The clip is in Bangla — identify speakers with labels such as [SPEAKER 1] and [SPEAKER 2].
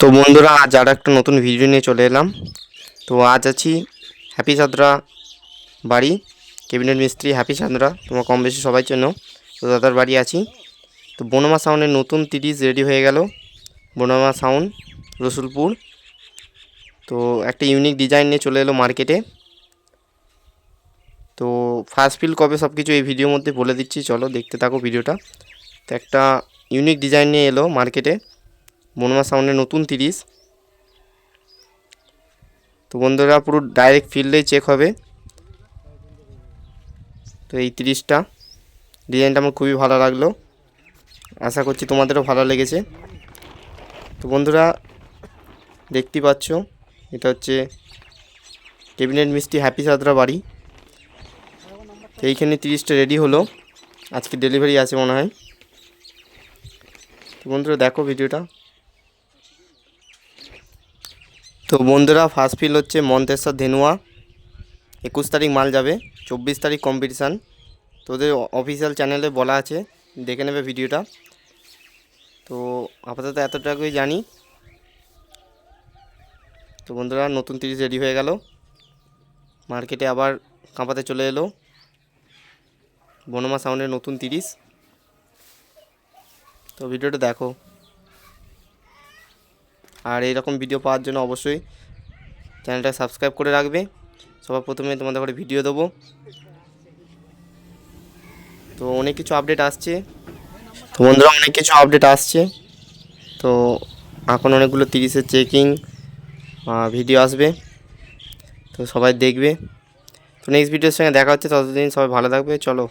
[SPEAKER 1] তো বন্ধুরা, আজ আর একটা নতুন ভিডিও নিয়ে চলে এলাম। তো আজ আছি হ্যাপি চাঁদরা বাড়ি ক্যাবিনেট মিস্ত্রি হ্যাপি চাঁদরা তোমার কম বেশি সবাই জন্য তো দাদার বাড়ি আছি। তো বনমা সাউন্ডের নতুন তিরিশ রেডি হয়ে গেল, বনমা সাউন্ড রসুলপুর। তো একটা ইউনিক ডিজাইন নিয়ে চলে এলো মার্কেটে তো ফার্স্ট ফিল কবে সব কিছু এই ভিডিওর মধ্যে বলে দিচ্ছি, চলো দেখতে থাকো ভিডিওটা তো একটা ইউনিক ডিজাইন নিয়ে এলো মার্কেটে বনমা সাউন্ডের নতুন তিরিশ। তো বন্ধুরা, পুরো ডাইরেক্ট ফিল্ডেই চেক হবে। তো এই তিরিশটা। ডিজাইনটা আমার খুবই ভালো লাগল। আশা করছি তোমাদেরও ভালো লেগেছে। তো বন্ধুরা দেখতেই পাচ্ছ, এটা হচ্ছে ক্যাবিনেট মিষ্টি হ্যাপি সাদরা বাড়ি। তো এইখানে তিরিশটা রেডি হলো। আজকে ডেলিভারি আছে মনে হয়। তো বন্ধুরা, দেখো ভিডিওটা তো বন্ধুরা ফার্স্ট ফিল হচ্ছে মন্তেশ্বর ধেনুয়া। একুশ তারিখ মাল যাবে, চব্বিশ তারিখ কম্পিটিশান তোদের অফিসিয়াল চ্যানেলে বলা আছে, দেখে নেবে ভিডিওটা। তো আপাতত এতটাকুই জানি। তো বন্ধুরা, নতুন তিরিশ রেডি হয়ে গেল। মার্কেটে আবার কাঁপাতে চলে এলো। বনমা সাউন্ডের নতুন তিরিশ। তো ভিডিওটা দেখো। আর এইরকম ভিডিও পাওয়ার জন্য অবশ্যই চ্যানেলটা সাবস্ক্রাইব করে রাখবে। সবার প্রথমে তোমাদের ঘরে ভিডিও দেবো। তো অনেক কিছু আপডেট আসছে। তো বন্ধুরা, অনেক কিছু আপডেট আসছে। তো এখন অনেকগুলো তিরিশের চেকিং ভিডিও আসবে। তো সবাই দেখবে। তো নেক্সট ভিডিওর সঙ্গে দেখা হচ্ছে। ততদিন সবাই ভালো থাকবে। চলো।